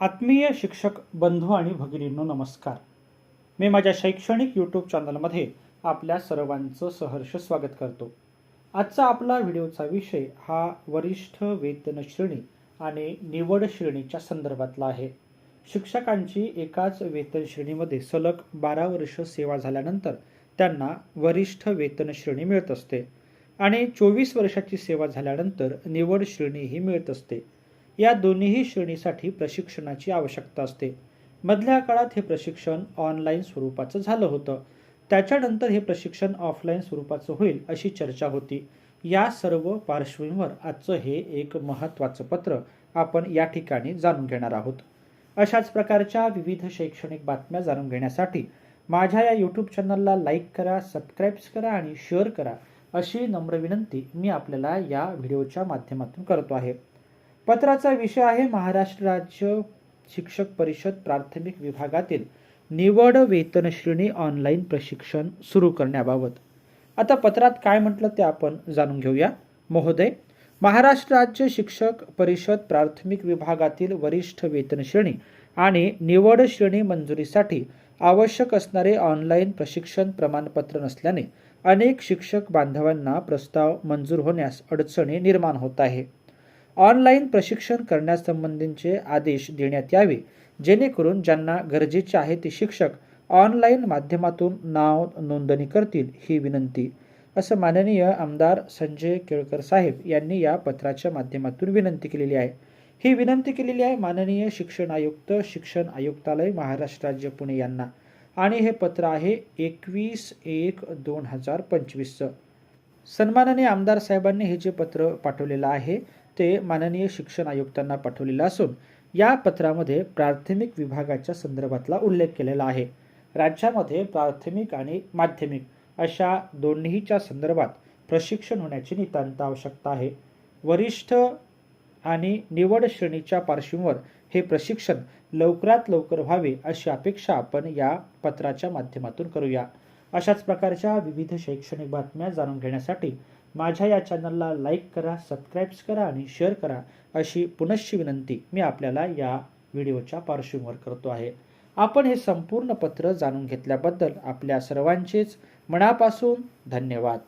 आत्मीय शिक्षक बंधू आणि भगिनींनो नमस्कार. मी माझ्या शैक्षणिक यूट्यूब चॅनलमध्ये आपल्या सर्वांचं सहर्ष स्वागत करतो. आजचा आपला व्हिडिओचा विषय हा वरिष्ठ वेतन श्रेणी आणि निवड श्रेणीच्या संदर्भातला आहे. शिक्षकांची एकाच वेतन श्रेणीमध्ये सलग बारा वर्ष सेवा झाल्यानंतर त्यांना वरिष्ठ वेतन श्रेणी मिळत असते आणि चोवीस वर्षाची सेवा झाल्यानंतर निवड श्रेणीही मिळत असते. या दोन्हीही श्रेणीसाठी प्रशिक्षणाची आवश्यकता असते. मधल्या काळात हे प्रशिक्षण ऑनलाईन स्वरूपाचं झालं होतं. त्याच्यानंतर हे प्रशिक्षण ऑफलाईन स्वरूपाचं होईल अशी चर्चा होती. या सर्व पार्श्वभूमीवर आजचं हे एक महत्त्वाचं पत्र आपण या ठिकाणी जाणून घेणार आहोत. अशाच प्रकारच्या विविध शैक्षणिक बातम्या जाणून घेण्यासाठी माझ्या या यूट्यूब चॅनलला लाईक करा सबस्क्राईब्स करा आणि शेअर करा अशी नम्र विनंती मी आपल्याला या व्हिडिओच्या माध्यमातून करतो आहे. पत्राचा विषय आहे महाराष्ट्र राज्य शिक्षक परिषद प्राथमिक विभागातील निवड वेतन श्रेणी ऑनलाईन प्रशिक्षण सुरू करण्याबाबत. आता पत्रात काय म्हटलं ते आपण जाणून घेऊया. महोदय महाराष्ट्र राज्य शिक्षक परिषद प्राथमिक विभागातील वरिष्ठ वेतन श्रेणी आणि निवड श्रेणी मंजुरीसाठी आवश्यक असणारे ऑनलाईन प्रशिक्षण प्रमाणपत्र नसल्याने अनेक शिक्षक बांधवांना प्रस्ताव मंजूर होण्यास अडचणी निर्माण होत आहे. ऑनलाईन प्रशिक्षण करण्यासंबंधींचे आदेश देण्यात यावे जेणेकरून ज्यांना गरजेचे आहे ते शिक्षक ऑनलाईन माध्यमातून नाव नोंदणी करतील ही विनंती. असं माननीय आमदार संजय केळकर साहेब यांनी या पत्राच्या माध्यमातून विनंती केलेली आहे. ही विनंती केलेली आहे माननीय शिक्षण आयुक्त शिक्षण आयुक्तालय महाराष्ट्र राज्य पुणे यांना. आणि हे पत्र आहे एकवीस एक दोन हजार पंचवीसचं. सन्माननीय आमदार साहेबांनी हे जे पत्र पाठवलेलं आहे ते माननीय शिक्षण आयुक्तांना पाठवलेलं असून या पत्रामध्ये प्राथमिक विभागाच्या संदर्भातला उल्लेख केलेला आहे. राज्यामध्ये प्राथमिक आणि माध्यमिक अशा दोन्हीच्या संदर्भात प्रशिक्षण होण्याची नितांत आवश्यकता आहे. वरिष्ठ आणि निवड श्रेणीच्या पार्श्वभूमीवर हे प्रशिक्षण लवकरात लवकर व्हावे अशी अपेक्षा आपण या पत्राच्या माध्यमातून करूया. अशाच प्रकारच्या विविध शैक्षणिक बातम्या जाणून घेण्यासाठी माझ्या या चॅनलला लाईक करा सबस्क्राईब्स करा आणि शेअर करा अशी पुनश्च विनंती मी आपल्याला या व्हिडिओच्या पार्श्वभूमीवर करतो आहे. आपण हे संपूर्ण पत्र जाणून घेतल्याबद्दल आपल्या सर्वांचेच मनापासून धन्यवाद.